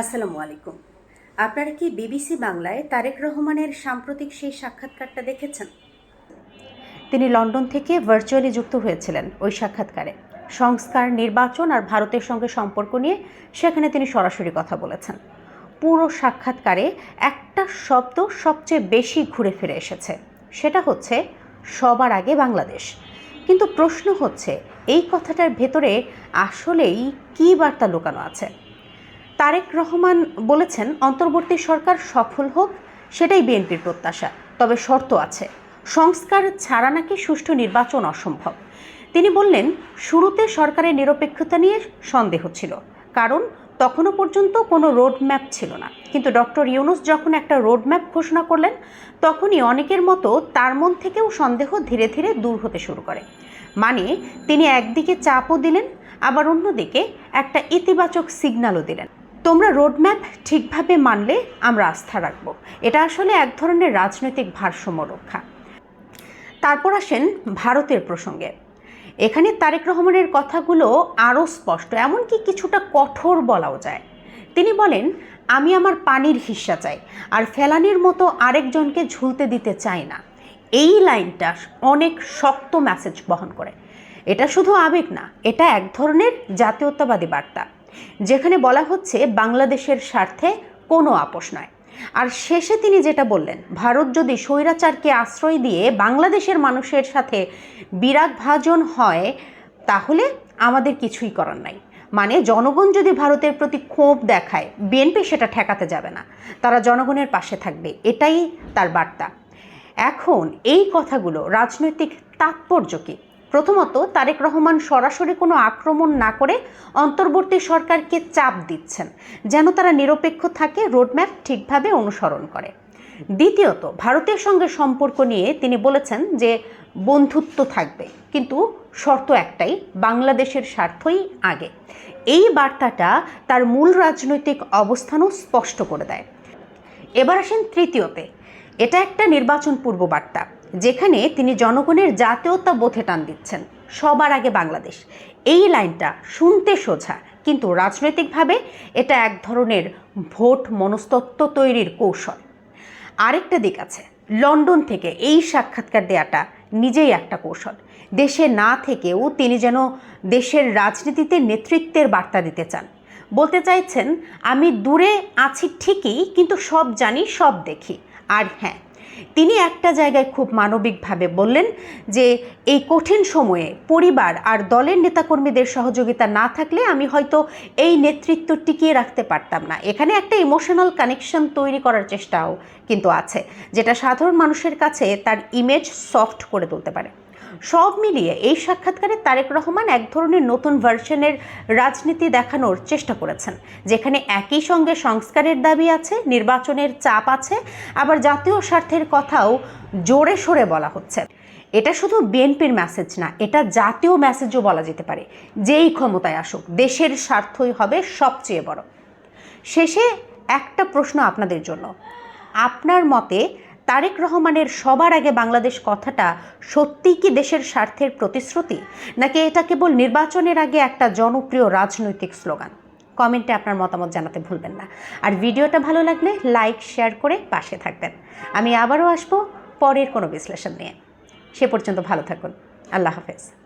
আসসালামু আলাইকুম। আপনারা কি বিবিসি বাংলায় তারেক রহমানের সাম্প্রতিক সেই সাক্ষাৎকারটা দেখেছেন? তিনি লন্ডন থেকে ভার্চুয়ালি যুক্ত হয়েছিলেন ওই সাক্ষাৎকারে। সংস্কার, নির্বাচন আর ভারতের সঙ্গে সম্পর্ক নিয়ে সেখানে তিনি সরাসরি কথা বলেছেন। পুরো সাক্ষাৎকারে একটা শব্দ সবচেয়ে বেশি ঘুরে ফিরে এসেছে। সেটা হচ্ছে, সবার আগে বাংলাদেশ। কিন্তু প্রশ্ন হচ্ছে, এই কথাটার ভেতরে আসলেই কী বার্তা লুকানো আছে? তারেক রহমান বলেছেন, অন্তর্বর্তী সরকার সফল হোক, সেটাই বিএনপির প্রত্যাশা। তবে শর্ত আছে, সংস্কার ছাড়া নাকি সুষ্ঠু নির্বাচন অসম্ভব। তিনি বললেন, শুরুতে সরকারের নিরপেক্ষতা নিয়ে সন্দেহ ছিল, কারণ তখনও পর্যন্ত কোনো রোড ম্যাপ ছিল না। কিন্তু ডক্টর ইউনুস যখন একটা রোড ম্যাপ ঘোষণা করলেন, তখনই অনেকের মতো তার মন থেকেও সন্দেহ ধীরে ধীরে দূর হতে শুরু করে। মানে তিনি একদিকে চাপও দিলেন, আবার অন্যদিকে একটা ইতিবাচক সিগন্যালও দিলেন। তোমরা রোডম্যাপ ঠিকভাবে মানলে আমরা আস্থা রাখব। এটা আসলে এক ধরনের রাজনৈতিক ভারসাম্য রক্ষা। তারপর আসেন ভারতের প্রসঙ্গে। এখানে তারেক রহমানের কথাগুলো আরও স্পষ্ট, এমনকি কিছুটা কঠোর বলাও যায়। তিনি বলেন, আমি আমার পানির হিস্সা চাই, আর ফেলানির মতো আরেকজনকে ঝুলতে দিতে চাই না। এই লাইনটা অনেক শক্ত মেসেজ বহন করে। এটা শুধু আবেগ না, এটা এক ধরনের জাতীয়তাবাদী বার্তা। যেখানে বলা হচ্ছে বাংলাদেশের স্বার্থে কোনো আপোষ নয়। আর শেষে তিনি যেটা বললেন, ভারত যদি স্বৈরাচারকে আশ্রয় দিয়ে বাংলাদেশের মানুষের সাথে বিরাগ ভাজন হয়, তাহলে আমাদের কিছুই করার নাই। মানে জনগণ যদি ভারতের প্রতি ক্ষোভ দেখায়, বিএনপি সেটা ঠেকাতে যাবে না। তারা জনগণের পাশে থাকবে, এটাই তার বার্তা। এখন এই কথাগুলো রাজনৈতিক তাৎপর্য কী? প্রথমত, তারেক রহমান সরাসরি কোনো আক্রমণ না করে অন্তর্বর্তী সরকারকে চাপ দিচ্ছেন, যেন তারা নিরপেক্ষ থাকে, রোডম্যাপ ঠিকভাবে অনুসরণ করে। দ্বিতীয়ত, ভারতের সঙ্গে সম্পর্ক নিয়ে তিনি বলেছেন যে, বন্ধুত্ব থাকবে, কিন্তু শর্ত একটাই, বাংলাদেশের স্বার্থই আগে। এই বার্তাটা তার মূল রাজনৈতিক অবস্থানও স্পষ্ট করে দেয়। এবার আসেন তৃতীয়তে এটা একটা নির্বাচন পূর্ব বার্তা যেখানে তিনি জনগণের জাতীয়তা বোধে টান দিচ্ছেন, সবার আগে বাংলাদেশ। এই লাইনটা শুনতে সোজা, কিন্তু রাজনৈতিকভাবে এটা এক ধরনের ভোট মনস্তত্ত্ব তৈরির কৌশল। আরেকটা দিক আছে, লন্ডন থেকে এই সাক্ষাৎকার দেওয়াটা নিজেই একটা কৌশল। দেশে না থেকেও তিনি যেন দেশের রাজনীতিতে নেতৃত্বের বার্তা দিতে চান। বলতে চাইছেন, আমি দূরে আছি ঠিকই, কিন্তু সব জানি, সব দেখি। আর হ্যাঁ তিনি একটা জায়গায় খুব মানবিকভাবে বললেন যে এই কঠিন সময়ে পরিবার আর দলের নেতাকর্মীদের সহযোগিতা না থাকলে আমি হয়তো এই নেতৃত্ব টিকিয়ে রাখতে পারতাম না। এখানে একটা ইমোশনাল কানেকশন তৈরি করার চেষ্টাও কিন্তু আছে, যেটা সাধারণ মানুষের কাছে তার ইমেজ সফট করে তুলতে পারে। সব মিলিয়ে এই সাক্ষাৎকারে তারেক রহমান এক ধরনের নতুন ভার্সনের রাজনীতি দেখানোর চেষ্টা করেছেন, যেখানে একই সঙ্গে সংস্কারের দাবি আছে, নির্বাচনের চাপ আছে, আবার জাতীয় স্বার্থের কথাও জোরে সোরে বলা হচ্ছে। এটা শুধু বিএনপির মেসেজ না, এটা জাতীয় মেসেজও বলা যেতে পারে। যেই ক্ষমতায় আসুক, দেশের স্বার্থই হবে সবচেয়ে বড়। শেষে একটা প্রশ্ন আপনাদের জন্য। আপনার মতে তারেক রহমানের সবার আগে বাংলাদেশ কথাটা সত্যিই কি দেশের স্বার্থের প্রতিশ্রুতি? নাকি এটা কেবল নির্বাচনের আগে একটা জনপ্রিয় রাজনৈতিক স্লোগান? কমেন্টে আপনার মতামত জানাতে ভুলবেন না। আর ভিডিওটা ভালো লাগলে লাইক, শেয়ার করে পাশে থাকবেন। আমি আবারও আসব পরের কোনো বিশ্লেষণ নিয়ে। সে পর্যন্ত ভালো থাকুন। আল্লাহ হাফেজ।